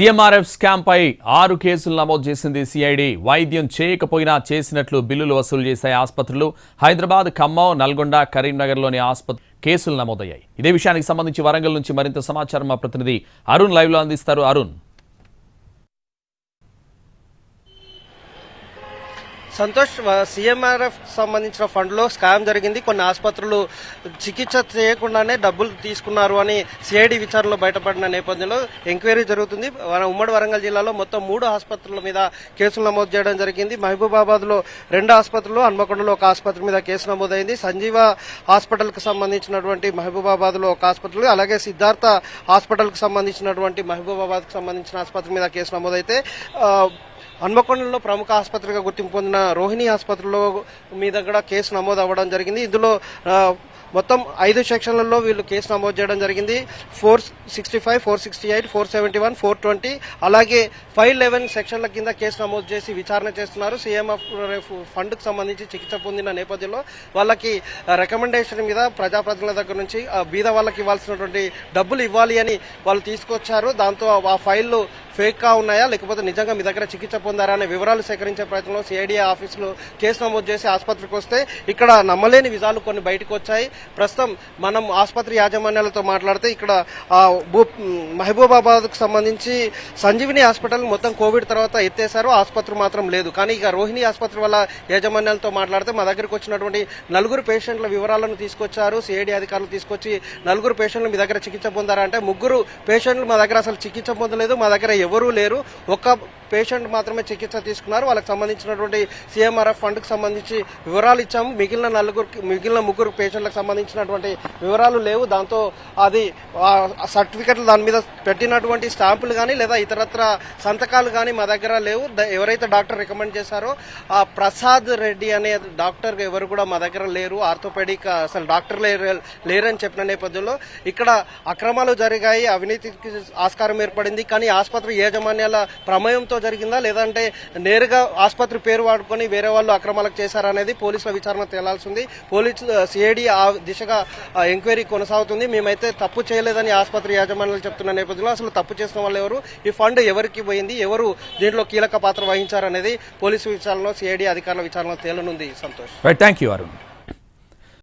CMRF scam పై ఆరు కేసులు నమోదు చేసింది సిఐడి. వైద్యం చేయకపోయినా చేసినట్లు బిల్లులు వసూలు చేశాయి ఆసుపత్రులు. హైదరాబాద్ ఖమ్మం నల్గొండ కరీంనగర్లోని ఆసుపత్రి కేసులు నమోదయ్యాయి. ఇదే విషయానికి సంబంధించి వరంగల్ నుంచి మరింత సమాచారం మా ప్రతినిధి అరుణ్ లైవ్లో అందిస్తారు. అరుణ్. సంతోష్ సీఎంఆర్ఎఫ్ సంబంధించిన ఫండ్లో స్కామ్ జరిగింది. కొన్ని ఆసుపత్రులు చికిత్స చేయకుండానే డబ్బులు తీసుకున్నారు అని సిఐడి విచారణలో బయటపడిన నేపథ్యంలో ఎంక్వైరీ జరుగుతుంది. మన ఉమ్మడి వరంగల్ జిల్లాలో మొత్తం మూడు ఆసుపత్రుల మీద కేసులు నమోదు చేయడం జరిగింది. మహబూబాబాద్లో రెండు ఆసుపత్రులు హన్మకొండలో ఒక ఆసుపత్రి మీద కేసు నమోదైంది. సంజీవ హాస్పిటల్కి సంబంధించినటువంటి మహబూబాబాద్లో ఒక ఆసుపత్రి అలాగే సిద్ధార్థ హాస్పిటల్కి సంబంధించినటువంటి మహబూబాబాద్కి సంబంధించిన ఆసుపత్రి మీద కేసు నమోదైతే హన్మకొండలో ప్రముఖ ఆసుపత్రిగా గుర్తింపు పొందిన రోహిణి ఆసుపత్రిలో మీద కూడా కేసు నమోదు అవ్వడం జరిగింది. ఇందులో మొత్తం ఐదు సెక్షన్లలో వీళ్ళు కేసు నమోదు చేయడం జరిగింది. Four sixty five four sixty eight four seventy one four twenty అలాగే ఫైవ్ లెవెన్ సెక్షన్ల కింద కేసు నమోదు చేసి విచారణ చేస్తున్నారు. సీఎంఎఫ్ ఫండ్కు సంబంధించి చికిత్స పొందిన నేపథ్యంలో వాళ్ళకి రికమెండేషన్ మీద ప్రజాప్రతినిధుల దగ్గర నుంచి బీద వాళ్ళకి ఇవ్వాల్సినటువంటి డబ్బులు ఇవ్వాలి అని వాళ్ళు తీసుకొచ్చారు. దాంతో ఆ ఫైళ్ళు ఫేక్గా ఉన్నాయా? లేకపోతే నిజంగా మీ దగ్గర చికిత్స పొందారా అనే వివరాలు సేకరించే ప్రయత్నంలో సిఐడిఏ ఆఫీసులో కేసు నమోదు చేసి ఆసుపత్రికి వస్తే ఇక్కడ నమ్మలేని విధాలు కొన్ని బయటకు వచ్చాయి. ప్రస్తుతం మనం ఆసుపత్రి యాజమాన్యాలతో మాట్లాడితే ఇక్కడ మహబూబాబాద్కు సంబంధించి సంజీవిని హాస్పిటల్ మొత్తం కోవిడ్ తర్వాత ఎత్తేసారు ఆసుపత్రి మాత్రం లేదు. కానీ ఇక రోహిణి ఆసుపత్రి వల్ల యాజమాన్యాలతో మాట్లాడితే మా దగ్గరికి వచ్చినటువంటి నలుగురు పేషెంట్ల వివరాలను తీసుకొచ్చారు. సిఐడి అధికారులు తీసుకొచ్చి నలుగురు పేషెంట్లు మీ దగ్గర చికిత్స పొందారా అంటే ముగ్గురు పేషెంట్లు మా దగ్గర అసలు చికిత్స పొందలేదు. మా దగ్గర ఎవరూ లేరు. ఒక్క పేషెంట్ మాత్రమే చికిత్స తీసుకున్నారు. వాళ్ళకి సంబంధించినటువంటి సీఎంఆర్ఎఫ్ ఫండ్కి సంబంధించి వివరాలు ఇచ్చాము. మిగిలిన నలుగురికి మిగిలిన ముగ్గురు పేషెంట్లకు సంబంధించినటువంటి వివరాలు లేవు. దాంతో అది సర్టిఫికెట్లు దాని మీద పెట్టినటువంటి స్టాంపులు కానీ లేదా ఇతరత్ర సంతకాలు కానీ మా దగ్గర లేవు. ఎవరైతే డాక్టర్ రికమెండ్ చేశారో ఆ ప్రసాద్ రెడ్డి అనే డాక్టర్ ఎవరు కూడా మా దగ్గర లేరు. ఆర్థోపెడిక్ అసలు డాక్టర్ లేరు లేరని చెప్పిన నేపథ్యంలో ఇక్కడ అక్రమాలు జరిగాయి. అవినీతికి ఆస్కారం ఏర్పడింది. కానీ ఆసుపత్రి యాజమాన్యాల ప్రమేయంతో జరిగిందా? లేదంటే నేరుగా ఆసుపత్రి పేరు వాడుకొని వేరే వాళ్ళు అక్రమాలకు చేశారనేది పోలీసుల విచారణ తేలాల్సి ఉంది పోలీసు సిఐడి ఆ దిశగా ఎంక్వైరీ కొనసాగుతుంది. మేమైతే తప్పు చేయలేదని ఆసుపత్రి యాజమాన్యాలు చెప్తున్న నేపథ్యంలో అసలు తప్పు చేసిన వాళ్ళు ఎవరు? ఈ ఫండ్ ఎవరికి పోయింది? ఎవరు దీంట్లో కీలక పాత్ర వహించారనేది పోలీసు విచారణలో సిఐడి అధికారుల విచారణలో తేలనుంది. సంతోష్. Thank you Arun